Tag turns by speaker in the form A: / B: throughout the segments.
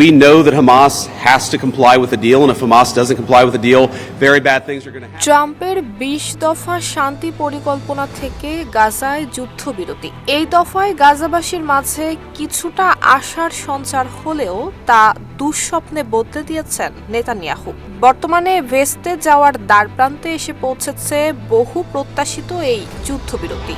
A: We know that Hamas has to comply with the deal, and if Hamas doesn't comply with the deal, very bad things are going to happen.
B: ট্রাম্পের বিশ দফা শান্তি পরিকল্পনা থেকে গাজায় যুদ্ধবিরতি। এই দফায় গাজাবাসীর মাঝে কিছুটা আশার সঞ্চার হলেও তা দুঃস্বপ্নে বদলে দিয়েছেন নেতানিয়াহু। বর্তমানে ভেস্তে যাওয়ার দ্বারপ্রান্তে এসে পৌঁছেছে বহু প্রত্যাশিত এই যুদ্ধবিরতি।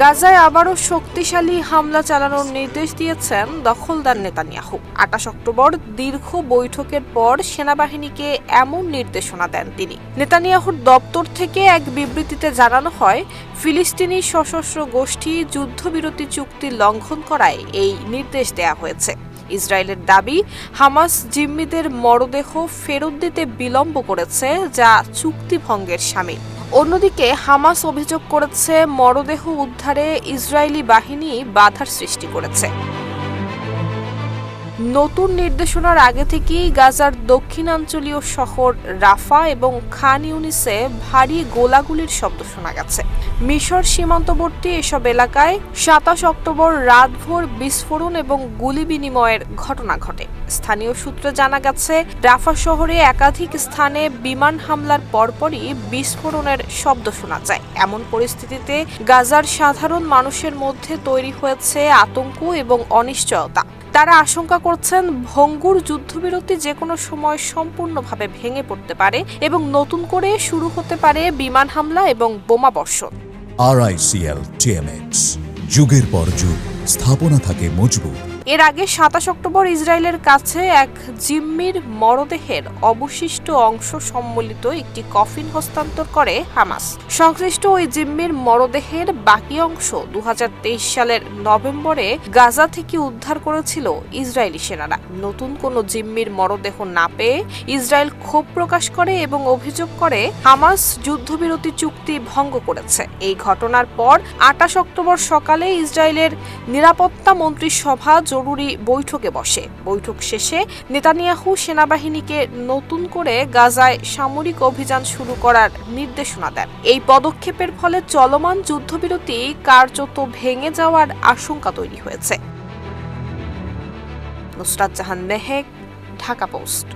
B: গাজায় আবারও শক্তিশালী হামলা চালানোর নির্দেশ দিয়েছেন দখলদার নেতানিয়াহু। আটাশ অক্টোবর দীর্ঘ বৈঠকের পর সেনাবাহিনীকে এমন নির্দেশনা দেন তিনি। নেতানিয়াহুর দপ্তর থেকে এক বিবৃতিতে জানানো হয়, ফিলিস্তিনি সশস্ত্র গোষ্ঠী যুদ্ধবিরতি চুক্তি লঙ্ঘন করায় এই নির্দেশ দেয়া হয়েছে। ইসরায়েলের দাবি, হামাস জিম্মিদের মরদেহ ফেরত দিতে বিলম্ব করেছে, যা চুক্তি ভঙ্গের সামিল। অন্যদিকে হামাস অভিযোগ করেছে মরদেহ উদ্ধারে ইসরায়েলি বাহিনী বাধার সৃষ্টি করেছে। নতুন নির্দেশনার আগে থেকেই গাজার দক্ষিণাঞ্চলীয় শহর রাফা এবং খান ইউনিসে ভারী গোলাগুলির শব্দ শোনা গেছে। মিশর সীমান্তবর্তী এসব এলাকায় সাতাশ অক্টোবর রাতভর বিস্ফোরণ এবং গুলি বিনিময়ের ঘটনা ঘটে। স্থানীয় সূত্রে জানা গেছে, রাফা শহরে একাধিক স্থানে বিমান হামলার পরপরই বিস্ফোরণের শব্দ শোনা যায়। এমন পরিস্থিতিতে গাজার সাধারণ মানুষের মধ্যে তৈরি হয়েছে আতঙ্ক এবং অনিশ্চয়তা। তারা আশঙ্কা করছেন ভঙ্গুর যুদ্ধবিরতি যে কোনো সময় সম্পূর্ণভাবে ভেঙে পড়তে পারে এবং নতুন করে শুরু হতে পারে বিমান হামলা এবং বোমা বর্ষণ।
C: আরআইসিএল টিএমএক্স যুগের পর যুগ, স্থাপনা থাকে মজবুত।
B: এর আগে সাতাশ অক্টোবর ইসরায়েলের কাছে এক জিম্মির মরদেহের অবশিষ্ট অংশ সম্বলিত একটি কফিন হস্তান্তর করে হামাস। সংশ্লিষ্ট ওই জিম্মির মরদেহের বাকি অংশ দুহাজার তেইশ সালের নভেম্বরে গাজা থেকে উদ্ধার করেছিল ইসরায়েলি সেনারা। নতুন কোনো জিম্মির মরদেহ না পেয়ে ইসরায়েল ক্ষোভ প্রকাশ করে এবং অভিযোগ করে হামাস যুদ্ধবিরতি চুক্তি ভঙ্গ করেছে। এই ঘটনার পর আটাশ অক্টোবর সকালে ইসরায়েলের নিরাপত্তা মন্ত্রিসভা জরুরি বৈঠকে বসে। বৈঠক শেষে নেতানিয়াহু সেনাবাহিনীকে নতুন করে গাজায় সামরিক অভিযান শুরু করার নির্দেশনা দেন। এই পদক্ষেপের ফলে চলমান যুদ্ধবিরতি কার্যত ভেঙে যাওয়ার আশঙ্কা তৈরি হয়েছে। নুসরাত জাহান মেহেক, ঢাকা পোস্ট।